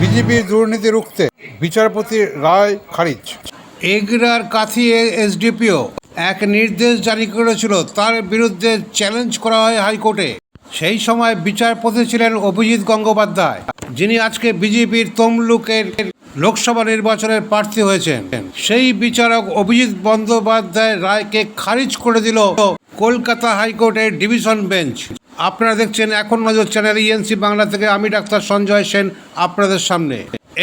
বিজেপির দুর্নীতি রুখতে বিচারপতির রায় খারিজ। এগরার কাথি এসডিপিও এক নির্দেশ জারি করেছিল, তার বিরুদ্ধে চ্যালেঞ্জ করা হয় হাইকোর্টে। সেই সময় বিচারপতি ছিলেন অভিজিৎ গঙ্গোপাধ্যায়, যিনি আজকে বিজেপির তমলুকের লোকসভা নির্বাচনের প্রার্থী হয়েছেন। সেই বিচারক অভিজিৎ বন্দ্যোপাধ্যায় রায়কে খারিজ করে দিল কলকাতা হাইকোর্টের ডিভিশন বেঞ্চ। আপনারা দেখছেন এখন নজর চ্যানেল ইএনসি বাংলা থেকে আমি ডাক্তার সঞ্জয় সেন আপনাদের সামনে।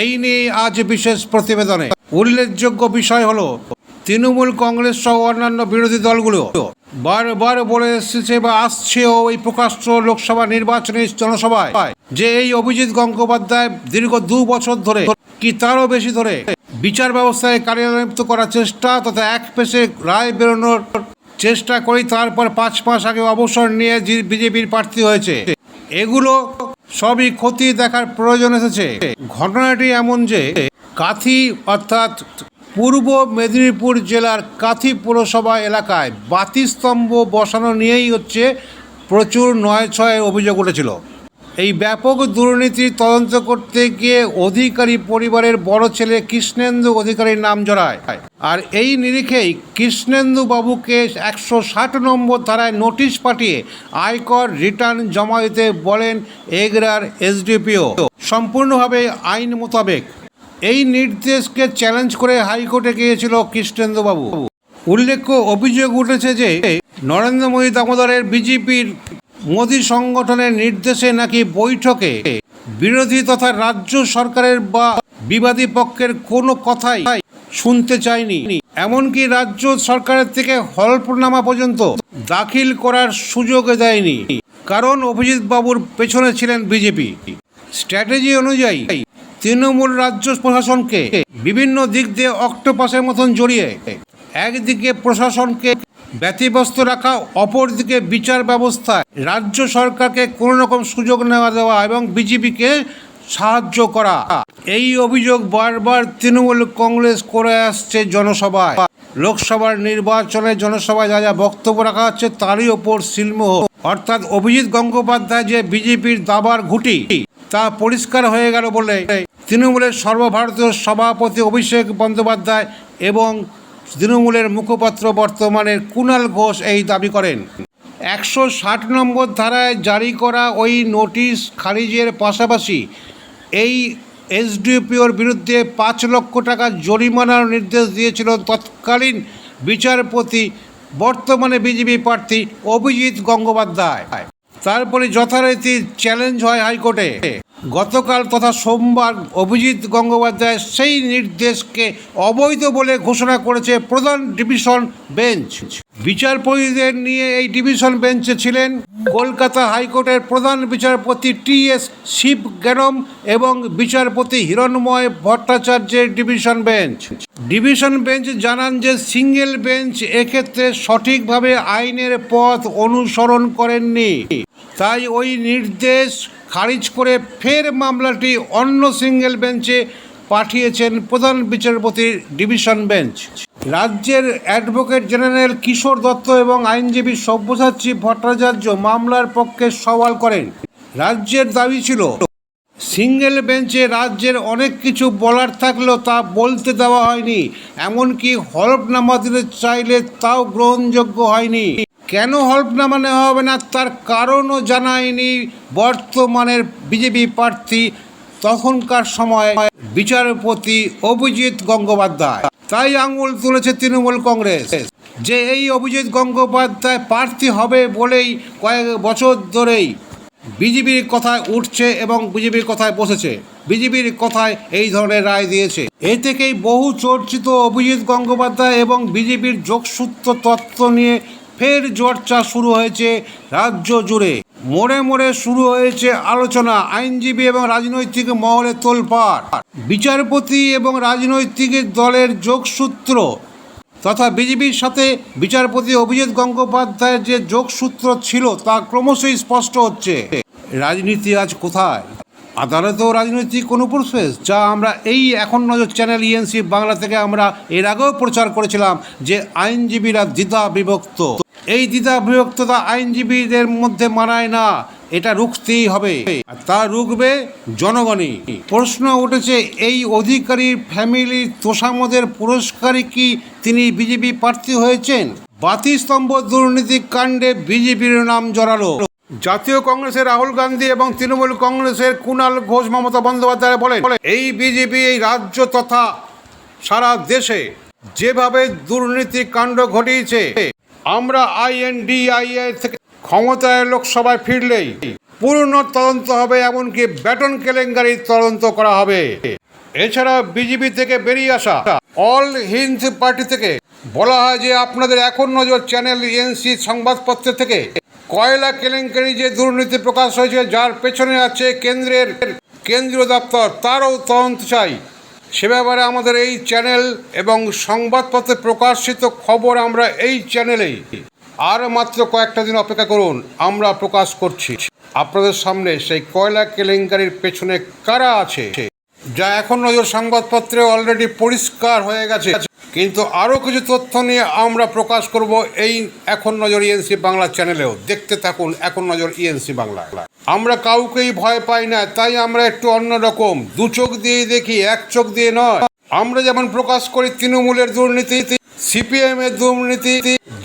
এই নিয়ে আজ বিশেষ প্রতিবেদনে। উল্লেখযোগ্য বিষয় হলো, তৃণমূল কংগ্রেস সহ অন্যান্য বিরোধী দলগুলো বারবার বলে এসেছে বা আসছেও এই প্রকাশ্য লোকসভা নির্বাচনী জনসভায় যে এই অভিজিৎ গঙ্গোপাধ্যায় দীর্ঘ দু বছর ধরে কি তারও বেশি ধরে বিচার ব্যবস্থায় কার্যালয়িত করার চেষ্টা তথা এক পেশে রায় বেরোনোর চেষ্টা করি তারপর পাঁচ মাস আগে অবসর নিয়ে বিজেপির প্রার্থী হয়েছে। এগুলো সবই ক্ষতি দেখার প্রয়োজন এসেছে। ঘটনাটি এমন যে কাথি অর্থাৎ পূর্ব মেদিনীপুর জেলার কাথি পুরসভা এলাকায় বাতিস্তম্ভ বসানো নিয়েই হচ্ছে প্রচুর নয় ছয় অভিযোগ উঠেছিল। এই ব্যাপক দুর্নীতি তদন্ত করতে গিয়ে অধিকারী পরিবারের বড় ছেলে কৃষ্ণেন্দু অধিকারীর নাম জড়ায়। আর এই নিরিখেই কৃষ্ণেন্দু বাবুকে একশো ষাট নম্বর ধারায় নোটিশ পাঠিয়ে আয়কর রিটার্ন জমা দিতে বলেন এগরার এসডিপিও। সম্পূর্ণভাবে আইন মোতাবেক। এই নির্দেশকে চ্যালেঞ্জ করে হাইকোর্টে গিয়েছিল কৃষ্ণেন্দুবাবু উল্লেখ্য অভিযোগ উঠেছে যে নরেন্দ্র মোদী দামোদরের বিজেপির মোদী সংগঠনের নির্দেশে নাকি বৈঠকে বিরোধী তথা রাজ্য সরকারের বা বিবাদী পক্ষের কোনো কথাই শুনতে চায়নি এমনকি রাজ্য সরকারের থেকে হলফনামা পর্যন্ত দাখিল করার সুযোগ দেয়নি। কারণ অভিজিৎ বাবুর পেছনে ছিলেন বিজেপি। স্ট্র্যাটেজি অনুযায়ী তৃণমূল রাজ্য প্রশাসনকে বিভিন্ন দিক দিয়ে অক্টোপাসের মতন জড়িয়ে একদিকে প্রশাসনকে ব্যতিব্যস্ত রাখা অপরদিকে বিচার ব্যবস্থায় রাজ্য সরকারকে কোনো রকম সুযোগ নেওয়া দেওয়া এবং বিজেপিকে সাহায্য করা। এই অভিযোগ বারবার তৃণমূল কংগ্রেস করে আসছে জনসভায়। লোকসভার নির্বাচনে জনসভায় যা যা বক্তব্য রাখা হচ্ছে তারই ওপর সিলমোহ। অর্থাৎ অভিজিৎ গঙ্গোপাধ্যায় যে বিজেপির দাবার ঘুটি, তা পরিষ্কার হয়ে গেল বলে। তৃণমূলের সর্বভারতীয় সভাপতি অভিষেক বন্দ্যোপাধ্যায় এবং তৃণমূলের মুখপাত্র বর্তমানের কুণাল ঘোষ এই দাবি করেন। একশো ষাট নম্বর ধারায় জারি করা ওই নোটিশ খারিজের পাশাপাশি এই এসডিপিওর বিরুদ্ধে পাঁচ লক্ষ টাকা জরিমানার নির্দেশ দিয়েছিল তৎকালীন বিচারপতি, বর্তমানে বিজেপি প্রার্থী অভিজিৎ গঙ্গোপাধ্যায়। তারপরে যথারীতি চ্যালেঞ্জ হয় হাইকোর্টে। গতকাল তথা সোমবার অভিজিৎ গঙ্গোপাধ্যায় সেই নির্দেশকে অবৈধ বলে ঘোষণা করেছে প্রধান ডিভিশন বেঞ্চ। বিচারপতিদের নিয়ে এই ডিভিশন বেঞ্চে ছিলেন কলকাতা হাইকোর্টের প্রধান বিচারপতি টি এস শিব জ্ঞানম এবং বিচারপতি হিরণময় ভট্টাচার্যের ডিভিশন বেঞ্চ। ডিভিশন বেঞ্চ জানান যে সিঙ্গেল বেঞ্চ এক্ষেত্রে সঠিকভাবে আইনের পথ অনুসরণ করেননি। তাই ওই নির্দেশ খারিজ করে ফের মামলাটি অন্য সিঙ্গেল বেঞ্চে পাঠিয়েছেন প্রধান বিচারপতির ডিভিশন বেঞ্চ। রাজ্যের অ্যাডভোকেট জেনারেল কিশোর দত্ত এবং আইনজীবী সব্যসাচী ভট্টাচার্য মামলার পক্ষে সওয়াল করেন। রাজ্যের দাবি ছিল, সিঙ্গেল বেঞ্চে রাজ্যের অনেক কিছু বলার থাকলেও তা বলতে দেওয়া হয়নি, এমনকি হলফনামা দিতে চাইলে তাও গ্রহণযোগ্য হয়নি। কেন হলফনামা নেওয়া হবে না? তার কারণও জানায়নি বর্তমানের বিজেপি প্রার্থী তখনকার সময় বিচারপতি অভিজিৎ গঙ্গোপাধ্যায়। তাই আঙুল তুলেছে তৃণমূল কংগ্রেস। যে এই অভিজিৎ গঙ্গোপাধ্যায় প্রার্থী হবে বলেই কয়েক বছর ধরেই বিজেপির কথায় উঠছে এবং বিজেপির কথায় বসেছে। বিজেপির কথায় এই ধরনের রায় দিয়েছে। এ থেকেই বহু চর্চিত অভিজিৎ গঙ্গোপাধ্যায় এবং বিজেপির যোগসূত্র তত্ত্ব নিয়ে ফের চর্চা শুরু হয়েছে রাজ্য জুড়ে। মোড়ে মোড়ে শুরু হয়েছে আলোচনা, আইনজীবী এবং রাজনৈতিক মহলে তোলপাড়। বিচারপতি এবং রাজনৈতিক দলের যোগসূত্র তথা বিজেপির সাথে বিচারপতি অভিজিৎ গঙ্গোপাধ্যায়ের যে যোগসূত্র ছিল তা ক্রমশই স্পষ্ট হচ্ছে। রাজনীতি আজ কোথায়? আদালতেও রাজনৈতিক অনুপ্রবেশ, যা আমরা এই এখন নজর চ্যানেল ইএনসি বাংলা থেকে আমরা এর আগেও প্রচার করেছিলাম যে আইনজীবীরা দ্বিধা বিভক্ত। এই দ্বিধা বিভক্ততা আইনজীবীদের মধ্যে মানায় না, এটা রুখতেই হবে। তা রুখবে জনগণই। প্রশ্ন উঠেছে, এই অধিকারীর ফ্যামিলির তোষামদের পুরস্কারে কি তিনি বিজেপি প্রার্থী হয়েছেন? বাতিস্তম্ভ দুর্নীতি কাণ্ডে বিজেপির নাম জড়ালো। জাতীয় কংগ্রেসের রাহুল গান্ধী এবং তৃণমূল কংগ্রেসের কুণাল ঘোষ, মমতা বন্দ্যোপাধ্যায় বলেন, এই বিজেপি এই রাজ্য তথা সারা দেশে যেভাবে দুর্নীতি কাণ্ড ঘটিয়েছে আমরা আইএনডিআইএ থেকে ক্ষমতায় লোকসভায় ফিরলেই পূর্ণ তদন্ত হবে, এমনকি ব্যাটন কেলেঙ্কারির তদন্ত করা হবে। এছাড়া বিজেপি থেকে বেরিয়ে আসা অল হিন্দ পার্টি থেকে বলা হয় যে আপনাদের এখন নজর চ্যানেল এনসি সংবাদপত্র থেকে কয়লা কেলেঙ্কারি যে দুর্নীতি প্রকাশ হয়েছে, যার পেছনে আছে কেন্দ্রের কেন্দ্রীয় দপ্তর, তারও তদন্ত চাই। সে ব্যাপারে আমাদের এই চ্যানেল এবং সংবাদপত্রে প্রকাশিত খবর আমরা এই চ্যানেলেই। আর মাত্র কয়েকটা দিন অপেক্ষা করুন, আমরা প্রকাশ করছি। আপনাদের সামনে সেই কয়লা কেলেঙ্কারির পেছনে কারা আছে? যা এখন নজর সংবাদপত্রে অলরেডি পরিষ্কার হয়ে গেছে। কিন্তু আরও কিছু তথ্য নিয়ে আমরা প্রকাশ করব এই এখন নজর ইএনসি বাংলা চ্যানেলেও দেখতে থাকুন এখন নজর ইএনসি বাংলা। আমরা কাউকেই ভয় পাই না, তাই আমরা একটু অন্যরকম দু চোখ দিয়ে দেখি, এক চোখ দিয়ে নয়। আমরা যেমন প্রকাশ করি তৃণমূলের দুর্নীতি সিপিএম এর দুর্নীতি,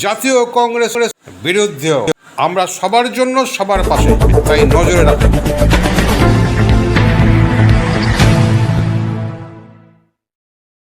জাতীয় কংগ্রেসের বিরুদ্ধেও। আমরা সবার জন্য সবার পাশে, তাই নজরে রাখুন।